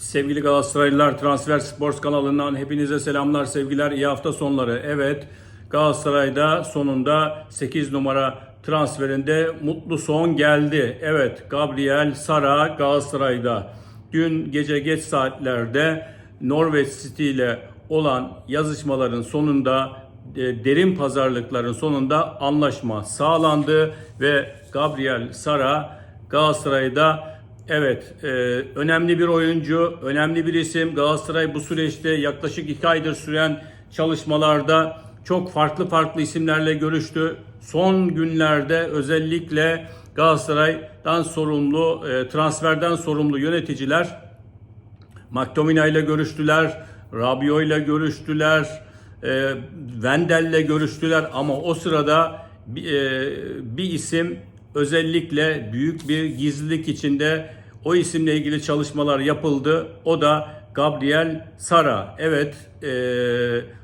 Sevgili Galatasaraylılar Transfer Sports kanalından hepinize selamlar, sevgiler, iyi hafta sonları. Evet, Galatasaray'da sonunda 8 numara transferinde mutlu son geldi. Evet, Gabriel Sara Galatasaray'da. Dün gece geç saatlerde Norwich City ile olan yazışmaların sonunda e, derin pazarlıkların sonunda anlaşma sağlandı ve Gabriel Sara Galatasaray'da Evet, e, önemli bir oyuncu, önemli bir isim. Galatasaray bu süreçte yaklaşık iki aydır süren çalışmalarda çok farklı farklı isimlerle görüştü. Son günlerde özellikle Galatasaray'dan sorumlu, e, transferden sorumlu yöneticiler McTominay ile görüştüler, Rabiot ile görüştüler, e, Wendell ile görüştüler ama o sırada e, bir isim özellikle büyük bir gizlilik içinde o isimle ilgili çalışmalar yapıldı. O da Gabriel Sara. Evet, e,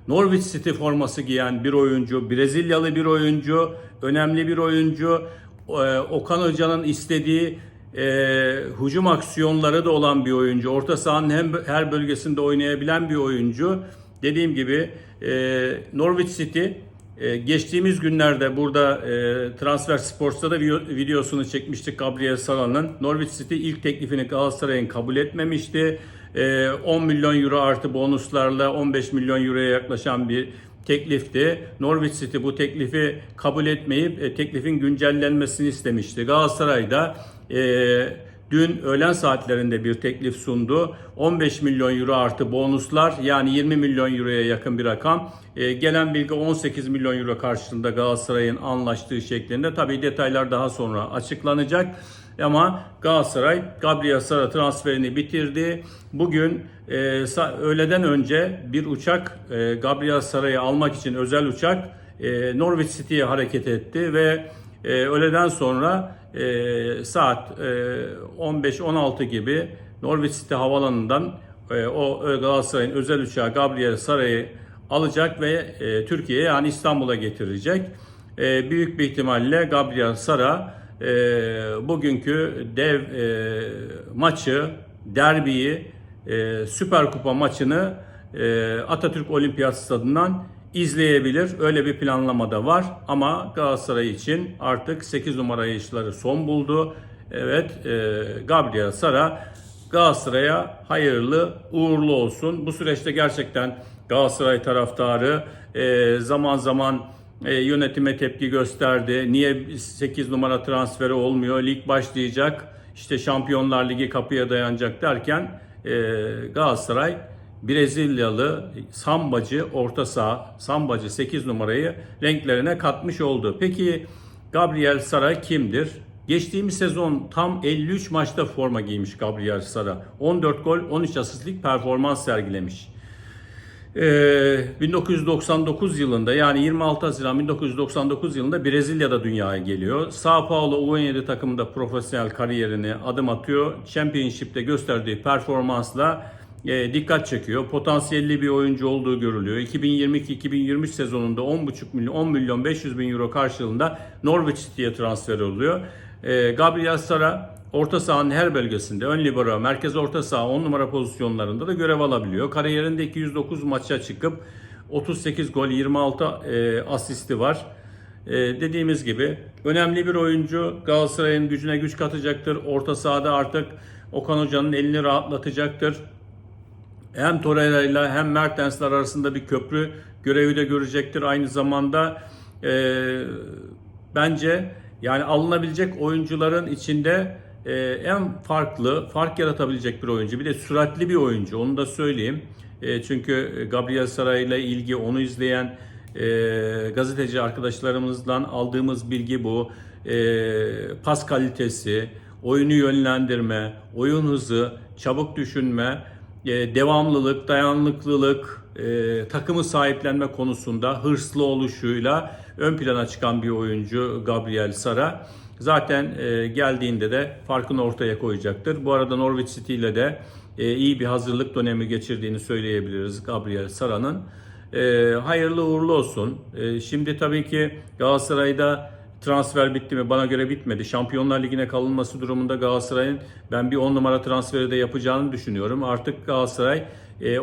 Norwich City forması giyen bir oyuncu, Brezilyalı bir oyuncu, önemli bir oyuncu. E, Okan Hoca'nın istediği e, hücum aksiyonları da olan bir oyuncu. Orta sahanın hem her bölgesinde oynayabilen bir oyuncu. Dediğim gibi e, Norwich City e, geçtiğimiz günlerde burada e, Transfer Sports'ta da video- videosunu çekmiştik Gabriel Sara'nın. Norwich City ilk teklifini Galatasaray'ın kabul etmemişti. E, 10 milyon euro artı bonuslarla 15 milyon euroya yaklaşan bir teklifti. Norwich City bu teklifi kabul etmeyip e, teklifin güncellenmesini istemişti. Galatasaray da e, dün öğlen saatlerinde bir teklif sundu. 15 milyon euro artı bonuslar yani 20 milyon euroya yakın bir rakam. E, gelen bilgi 18 milyon euro karşılığında Galatasaray'ın anlaştığı şeklinde. Tabii detaylar daha sonra açıklanacak. Ama Galatasaray Gabriel Sara transferini bitirdi. Bugün e, öğleden önce bir uçak e, Gabriel Sara'yı almak için özel uçak e, Norwich City'ye hareket etti ve e, öğleden sonra e, saat e, 15-16 gibi Norwich City havalanından e, o Galatasaray'ın özel uçağı Gabriel Sara'yı alacak ve e, Türkiye'ye yani İstanbul'a getirecek. E, büyük bir ihtimalle Gabriel Sara e, bugünkü dev e, maçı, derbiyi, e, Süper Kupa maçını e, Atatürk Olimpiyat Stadı'ndan izleyebilir. Öyle bir planlama da var ama Galatasaray için artık 8 numara yaşları son buldu. Evet, e, Gabriel Sara Galatasaray'a hayırlı uğurlu olsun. Bu süreçte gerçekten Galatasaray taraftarı e, zaman zaman e, yönetime tepki gösterdi. Niye 8 numara transferi olmuyor? Lig başlayacak. İşte Şampiyonlar Ligi kapıya dayanacak derken e, Galatasaray Brezilyalı Sambacı orta saha, Sambacı 8 numarayı renklerine katmış oldu. Peki Gabriel Sara kimdir? Geçtiğimiz sezon tam 53 maçta forma giymiş Gabriel Sara. 14 gol, 13 asistlik performans sergilemiş. Ee, 1999 yılında yani 26 Haziran 1999 yılında Brezilya'da dünyaya geliyor. Sao Paulo U17 takımında profesyonel kariyerini adım atıyor. Championship'te gösterdiği performansla e, dikkat çekiyor. Potansiyelli bir oyuncu olduğu görülüyor. 2022-2023 sezonunda 10,5 milyon 10 milyon 500 bin euro karşılığında Norwich City'ye transfer oluyor. E, Gabriel Sara Orta sahanın her bölgesinde ön libero, merkez orta saha 10 numara pozisyonlarında da görev alabiliyor. Kariyerinde 209 maça çıkıp 38 gol 26 e, asisti var. E, dediğimiz gibi önemli bir oyuncu. Galatasaray'ın gücüne güç katacaktır. Orta sahada artık Okan Hoca'nın elini rahatlatacaktır. Hem Torreira ile hem Mertens'ler arasında bir köprü görevi de görecektir. Aynı zamanda e, bence yani alınabilecek oyuncuların içinde e, en farklı, fark yaratabilecek bir oyuncu. Bir de süratli bir oyuncu. Onu da söyleyeyim. E, çünkü Gabriel Saray ile ilgi onu izleyen e, gazeteci arkadaşlarımızdan aldığımız bilgi bu. E, pas kalitesi, oyunu yönlendirme, oyun hızı, çabuk düşünme, e, devamlılık, dayanıklılık, e, takımı sahiplenme konusunda hırslı oluşuyla ön plana çıkan bir oyuncu Gabriel Sara. Zaten e, geldiğinde de farkını ortaya koyacaktır. Bu arada Norwich City ile de e, iyi bir hazırlık dönemi geçirdiğini söyleyebiliriz Gabriel Sara'nın. Hayırlı uğurlu olsun. Şimdi tabii ki Galatasaray'da transfer bitti mi? Bana göre bitmedi. Şampiyonlar Ligi'ne kalınması durumunda Galatasaray'ın ben bir 10 numara transferi de yapacağını düşünüyorum. Artık Galatasaray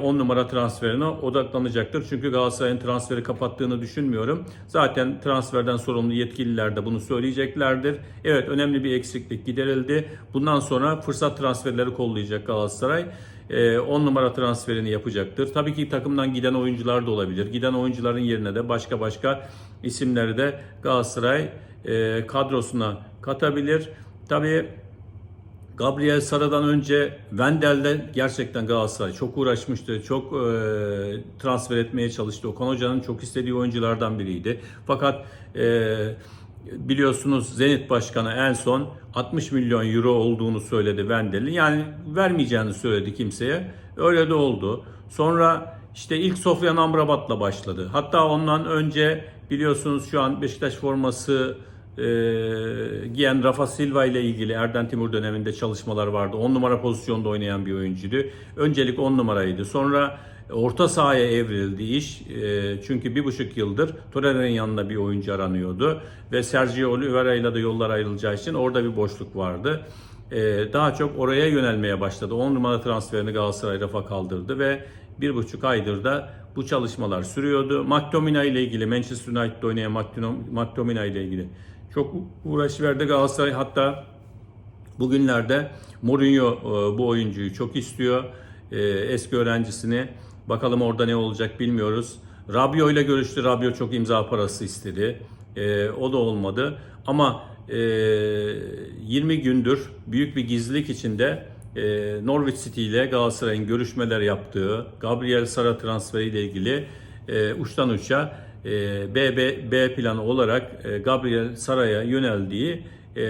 10 numara transferine odaklanacaktır. Çünkü Galatasaray'ın transferi kapattığını düşünmüyorum. Zaten transferden sorumlu yetkililer de bunu söyleyeceklerdir. Evet önemli bir eksiklik giderildi. Bundan sonra fırsat transferleri kollayacak Galatasaray. 10 numara transferini yapacaktır. Tabii ki takımdan giden oyuncular da olabilir. Giden oyuncuların yerine de başka başka isimleri de Galatasaray e, kadrosuna katabilir. Tabii Gabriel Sara'dan önce Wendel'de gerçekten Galatasaray çok uğraşmıştı. Çok e, transfer etmeye çalıştı. Okan Hoca'nın çok istediği oyunculardan biriydi. Fakat e, biliyorsunuz Zenit Başkanı en son 60 milyon euro olduğunu söyledi Wendel'in. Yani vermeyeceğini söyledi kimseye. Öyle de oldu. Sonra işte ilk Sofyan Amrabat'la başladı. Hatta ondan önce biliyorsunuz şu an Beşiktaş forması e, giyen Rafa Silva ile ilgili Erden Timur döneminde çalışmalar vardı. 10 numara pozisyonda oynayan bir oyuncuydu. Öncelik 10 numaraydı. Sonra orta sahaya evrildi iş. E, çünkü bir buçuk yıldır Torreira'nın yanında bir oyuncu aranıyordu. Ve Sergio Oliveira ile de yollar ayrılacağı için orada bir boşluk vardı. E, daha çok oraya yönelmeye başladı. 10 numara transferini Galatasaray rafa kaldırdı ve bir buçuk aydır da bu çalışmalar sürüyordu. McTominay ile ilgili Manchester United'da oynayan McTominay ile ilgili çok uğraş verdi Galatasaray. Hatta bugünlerde Mourinho e, bu oyuncuyu çok istiyor. Eski öğrencisini. Bakalım orada ne olacak bilmiyoruz. Rabio ile görüştü. Rabio çok imza parası istedi. E, o da olmadı. Ama 20 gündür büyük bir gizlilik içinde Norwich City ile Galatasaray'ın görüşmeler yaptığı, Gabriel Sara transferi ile ilgili uçtan uça B, B, B planı olarak e, Gabriel Saray'a yöneldiği e,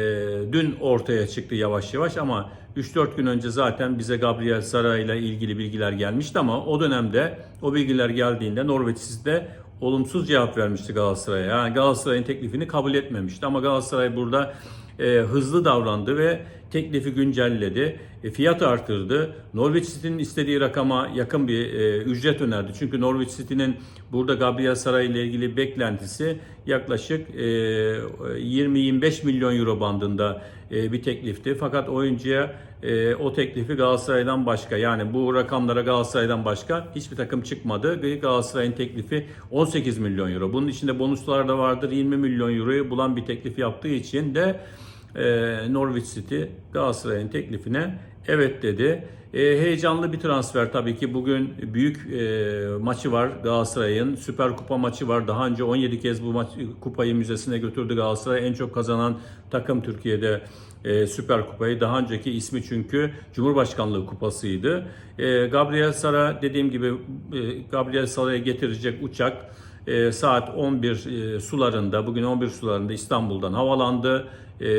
dün ortaya çıktı yavaş yavaş ama 3-4 gün önce zaten bize Gabriel Saray ile ilgili bilgiler gelmişti ama o dönemde o bilgiler geldiğinde Norveç'sizde olumsuz cevap vermişti Galatasaray'a. Yani Galatasaray'ın teklifini kabul etmemişti ama Galatasaray burada e, hızlı davrandı ve teklifi güncelledi. E, fiyat artırdı. Norwich City'nin istediği rakama yakın bir e, ücret önerdi. Çünkü Norwich City'nin burada Gabriel Saray ile ilgili beklentisi yaklaşık e, 20-25 milyon euro bandında bir teklifti. Fakat oyuncuya e, o teklifi Galatasaray'dan başka yani bu rakamlara Galatasaray'dan başka hiçbir takım çıkmadı. Galatasaray'ın teklifi 18 milyon euro. Bunun içinde bonuslar da vardır. 20 milyon euroyu bulan bir teklif yaptığı için de e, Norwich City Galatasaray'ın teklifine evet dedi. E, heyecanlı bir transfer tabii ki. Bugün büyük e, maçı var Galatasaray'ın. Süper Kupa maçı var. Daha önce 17 kez bu maç, kupayı müzesine götürdü Galatasaray. En çok kazanan takım Türkiye'de e, Süper Kupayı. Daha önceki ismi çünkü Cumhurbaşkanlığı Kupası'ydı. E, Gabriel Sara dediğim gibi e, Gabriel Sara'ya getirecek uçak e, saat 11 e, sularında, bugün 11 sularında İstanbul'dan havalandı. E,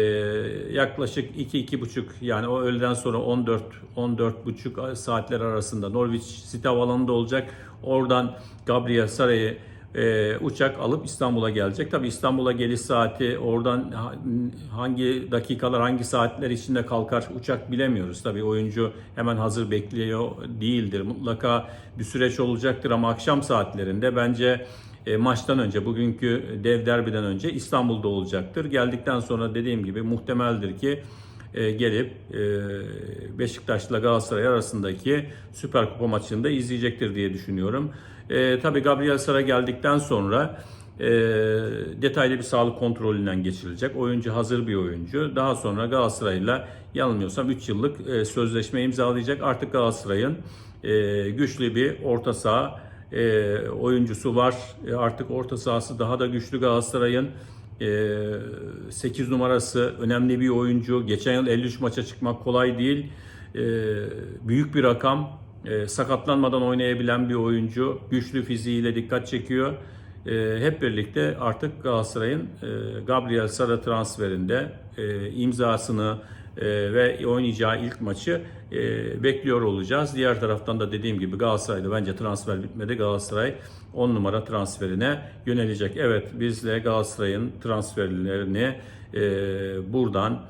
yaklaşık 2-2,5 yani o öğleden sonra 14 14,5 saatler arasında Norwich City Havalanı'nda olacak. Oradan Gabriel Saray'ı e, uçak alıp İstanbul'a gelecek. Tabi İstanbul'a geliş saati oradan hangi dakikalar hangi saatler içinde kalkar uçak bilemiyoruz. Tabi oyuncu hemen hazır bekliyor değildir. Mutlaka bir süreç olacaktır ama akşam saatlerinde bence e, maçtan önce, bugünkü dev derbiden önce İstanbul'da olacaktır. Geldikten sonra dediğim gibi muhtemeldir ki e, gelip e, Beşiktaş'la Galatasaray arasındaki Süper Kupa maçını da izleyecektir diye düşünüyorum. E, tabii Gabriel Sara geldikten sonra e, detaylı bir sağlık kontrolünden geçirilecek. Oyuncu hazır bir oyuncu. Daha sonra Galatasaray'la yanılmıyorsam 3 yıllık e, sözleşme imzalayacak. Artık Galatasaray'ın e, güçlü bir orta saha e, oyuncusu var. E, artık orta sahası daha da güçlü Galatasaray'ın. E, 8 numarası önemli bir oyuncu. Geçen yıl 53 maça çıkmak kolay değil. E, büyük bir rakam. E, sakatlanmadan oynayabilen bir oyuncu. Güçlü fiziğiyle dikkat çekiyor. E, hep birlikte artık Galatasaray'ın e, Gabriel Sara transferinde e, imzasını ve oynayacağı ilk maçı e, bekliyor olacağız. Diğer taraftan da dediğim gibi Galatasaray'da bence transfer bitmedi. Galatasaray 10 numara transferine yönelecek. Evet biz de Galatasaray'ın transferlerini e, buradan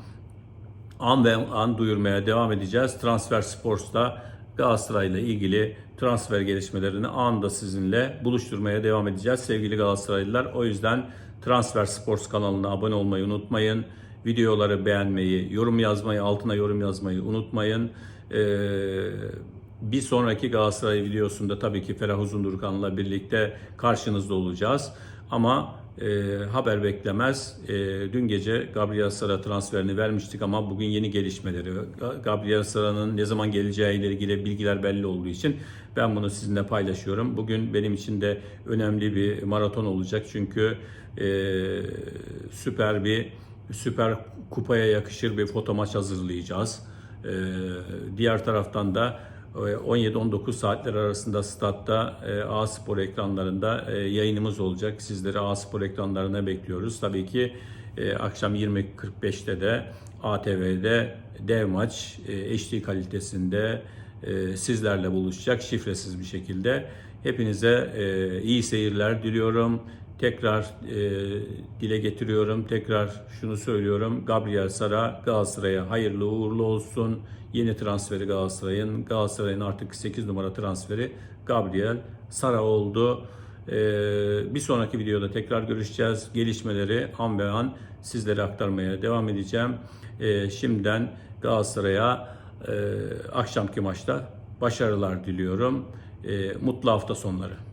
an ve an duyurmaya devam edeceğiz. Transfer Sports'ta Galatasaray ile ilgili transfer gelişmelerini anında sizinle buluşturmaya devam edeceğiz sevgili Galatasaraylılar. O yüzden Transfer Sports kanalına abone olmayı unutmayın. Videoları beğenmeyi, yorum yazmayı, altına yorum yazmayı unutmayın. Ee, bir sonraki Galatasaray videosunda tabii ki Ferah Uzundurkan'la birlikte karşınızda olacağız. Ama e, haber beklemez. E, dün gece Gabriel Sara transferini vermiştik ama bugün yeni gelişmeleri, Ga- Gabriel Sara'nın ne zaman geleceği ile ilgili bilgiler belli olduğu için ben bunu sizinle paylaşıyorum. Bugün benim için de önemli bir maraton olacak çünkü e, süper bir süper kupaya yakışır bir foto maç hazırlayacağız. Ee, diğer taraftan da e, 17-19 saatler arasında statta e, A Spor ekranlarında e, yayınımız olacak. Sizleri A Spor ekranlarına bekliyoruz. Tabii ki e, akşam 20.45'te de ATV'de dev maç e, HD kalitesinde e, sizlerle buluşacak şifresiz bir şekilde. Hepinize e, iyi seyirler diliyorum. Tekrar e, dile getiriyorum. Tekrar şunu söylüyorum. Gabriel Sara Galatasaray'a hayırlı uğurlu olsun. Yeni transferi Galatasaray'ın. Galatasaray'ın artık 8 numara transferi Gabriel Sara oldu. E, bir sonraki videoda tekrar görüşeceğiz. Gelişmeleri an be an sizlere aktarmaya devam edeceğim. E, şimdiden Galatasaray'a e, akşamki maçta başarılar diliyorum. E, mutlu hafta sonları.